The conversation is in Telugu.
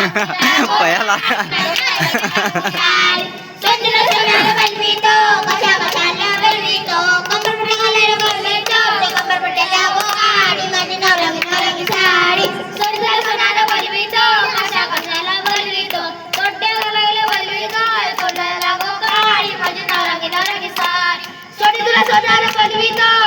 Paya lang. Sodara Padwito!